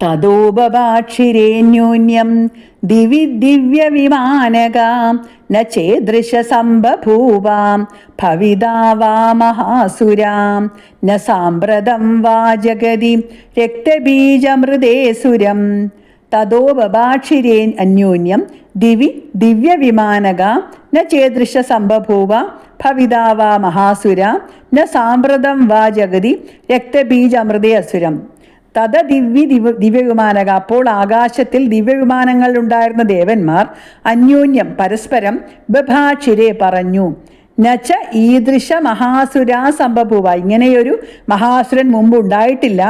തതോപഭാക്ഷിരേന്യൂന്യം ദിവി ദിവ്യവിമാനകാം ന ചേദൃശസംബഭൂവാം ഭവിതാ വാ മഹാസുരാം ന വാ ജഗതി രക്തബീജമൃതേസുരം. തതോപഭാക്ഷിരേ അന്യോന്യം ദിവി ദിവ്യവിമാനക ന ചേദൃശ സംബഭൂവ ഭവിതാ വാ മഹാസുര ന വാ ജഗതി രക്തബീജമൃതേ അസുരം തത ദിവ്യ ദിവ ദിവ്യവിമാനക. അപ്പോൾ ആകാശത്തിൽ ദിവ്യവിമാനങ്ങൾ ഉണ്ടായിരുന്ന ദേവന്മാർ അന്യോന്യം പരസ്പരം ബഭാക്ഷിരെ പറഞ്ഞു. നച്ച ഈദൃശ മഹാസുരാ സംഭവ ഇങ്ങനെയൊരു മഹാസുരൻ മുമ്പ് ഉണ്ടായിട്ടില്ല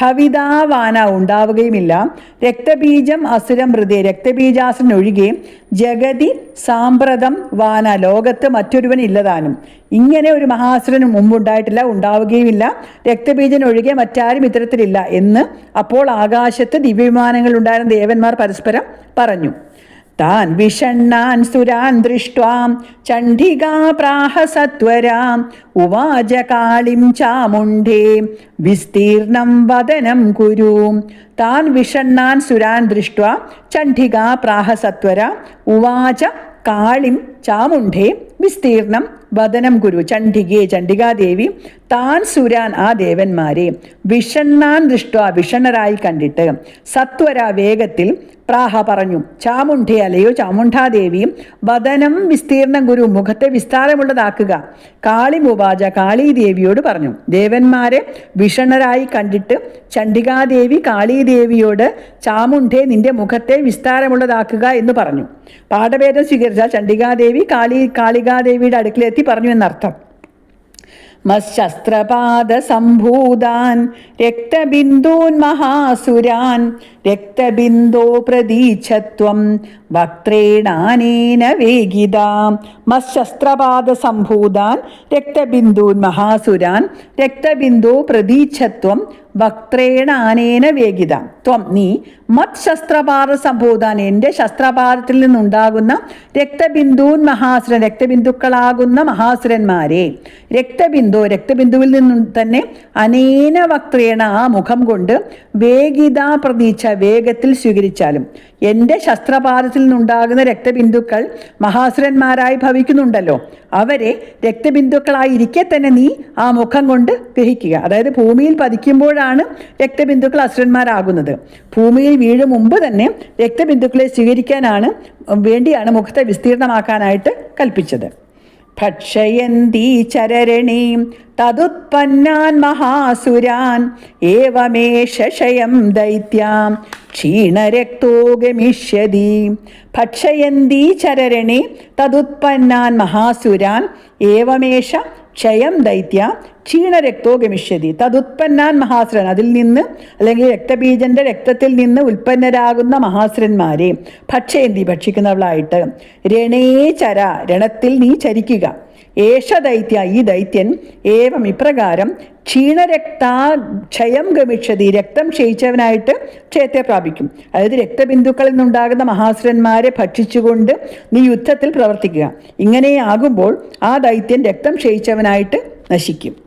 ഭവിതാവാന ഉണ്ടാവുകയുമില്ല. രക്തബീജം അസുരം ഹൃദയ രക്തബീജാസുരൻ ഒഴികെ ജഗതി സാമ്പ്രതം വാന ലോകത്ത് മറ്റൊരുവൻ ഇല്ലതാനും. ഇങ്ങനെ ഒരു മഹാസുരന് മുമ്പുണ്ടായിട്ടില്ല ഉണ്ടാവുകയുമില്ല. രക്തബീജൻ ഒഴികെ മറ്റാരും ഇത്തരത്തിലില്ല എന്ന് അപ്പോൾ ആകാശത്ത് ദിവ്യവിമാനങ്ങൾ ഉണ്ടായിരുന്ന ദേവന്മാർ പരസ്പരം പറഞ്ഞു. താൻ വിഷണ്ണാൻ സുരാൻ ദൃഷ്ട്വാം ചണ്ഡികാ പ്രാഹ സത്വരാം ഉവാച കാളിം ചാമുണ്ടേ വിസ്തീർണം വദനം കുരു. താൻ വിഷണ്ണാൻ സുരാൻ ദൃഷ്ട്വാ ചണ്ഡികാ പ്രാഹ ഉവാച കാളിം ചാമുണ്ഡേ വിസ്തീർണം വദനം ഗുരു ചണ്ഡികേ ചണ്ഡികാദേവി താൻ സുരാൻ ആ ദേവന്മാരെ. വിഷണ്ണാൻ ദൃഷ്ട വിഷണ്ണരായി കണ്ടിട്ട് സത്വര വേഗത്തിൽ പ്രാഹ പറഞ്ഞു. ചാമുണ്ഠി അലയോ ചാമുണ്ഠാദേവിയും വദനം വിസ്തീർണം ഗുരു മുഖത്തെ വിസ്താരമുള്ളതാക്കുക. കാളിമുപാജ കാളീദേവിയോട് പറഞ്ഞു. ദേവന്മാരെ വിഷണ്ണരായി കണ്ടിട്ട് ചണ്ഡികാദേവി കാളീദേവിയോട് ചാമുണ്ഡേ നിന്റെ മുഖത്തെ വിസ്താരമുള്ളതാക്കുക എന്ന് പറഞ്ഞു. പാഠഭേദം സ്വീകരിച്ച ചണ്ഡികാദേവി കാളി കാളികാദേവിയുടെ അടുക്കിലെത്തി പറഞ്ഞു എന്നർത്ഥം. മശസ്ത്രപാദ സംഭൂതാൻ രക്തബിന്ദൂൻ മഹാസുരാൻ രക്തബിന്ദോ പ്രതീച്ഛത്വം വക്ത്രേണാനേന വേഗിതാം. മശസ്ത്രപാദസംഭൂതാൻ രക്തബിന്ദൂൻ മഹാസുരാൻ രക്തബിന്ദോ പ്രതീച്ഛത്വം വക്ത്രേണാനേന വേഗിത. ത്വം നീ മത് ശസ്ത്രപാത സംഭൂതാൻ എന്റെ ശസ്ത്രപാദത്തിൽ നിന്നുണ്ടാകുന്ന രക്തബിന്ദൂൻ മഹാസുരൻ രക്തബിന്ദുക്കളാകുന്ന മഹാസുരന്മാരെ. രക്തബിന്ദു രക്തബിന്ദുവിൽ നിന്നും തന്നെ അനേന വക്ത്രേണ ആ മുഖം കൊണ്ട് വേഗിത പ്രതീക്ഷ വേഗത്തിൽ സ്വീകരിച്ചാലും എന്റെ നിന്നുണ്ടാകുന്ന രക്തബിന്ദുക്കൾ മഹാസുരന്മാരായി ഭവിക്കുന്നുണ്ടല്ലോ. അവരെ രക്തബിന്ദുക്കളായിരിക്കെ തന്നെ നീ ആ മുഖം കൊണ്ട് ഗ്രഹിക്കുക. അതായത് ഭൂമിയിൽ പതിക്കുമ്പോഴാണ് രക്തബിന്ദുക്കൾ അസുരന്മാരാകുന്നത്. ഭൂമിയിൽ വീഴും മുമ്പ് തന്നെ രക്തബിന്ദുക്കളെ സ്വീകരിക്കാനാണ് വേണ്ടിയാണ് മുഖത്തെ വിസ്തീർണമാക്കാനായിട്ട് കൽപ്പിച്ചത്. ഭക്ഷയന്തി ചരരണീം തതുത്പന്നാൻ മഹാസുരാൻ ഏവമേഷയം ദൈത്യാം ക്ഷീണരക്തോ ഗമിഷ്യതി ഭക്ഷയന്തീ ചരരണി തതുത്പന്നാൻ മഹാസുരാൻ ഏവമേഷ ക്ഷയം ദൈത്യ ക്ഷീണരക്തോ ഗമിഷ്യതി തതുത്പന്നാൻ മഹാസുരൻ അതിൽ നിന്ന് അല്ലെങ്കിൽ രക്തബീജന്റെ രക്തത്തിൽ നിന്ന് ഉൽപ്പന്നരാകുന്ന മഹാസുരന്മാരെ ഭക്ഷ്യന്തി ഭക്ഷിക്കുന്നവളായിട്ട്. രണേ ചര രണത്തിൽ നീ ചരിക്കുക. ഏഷ ദൈത്യ ഈ ദൈത്യൻ ഏവം ഇപ്രകാരം ക്ഷീണരക്താ ക്ഷയം ഗമിക്ഷതി രക്തം ക്ഷയിച്ചവനായിട്ട് ക്ഷയത്തെ പ്രാപിക്കും. അതായത് രക്തബിന്ദുക്കളിൽ നിന്നുണ്ടാകുന്ന മഹാസുരന്മാരെ ഭക്ഷിച്ചുകൊണ്ട് നീ യുദ്ധത്തിൽ പ്രവർത്തിക്കുക. ഇങ്ങനെയാകുമ്പോൾ ആ ദൈത്യൻ രക്തം ക്ഷയിച്ചവനായിട്ട് നശിക്കും.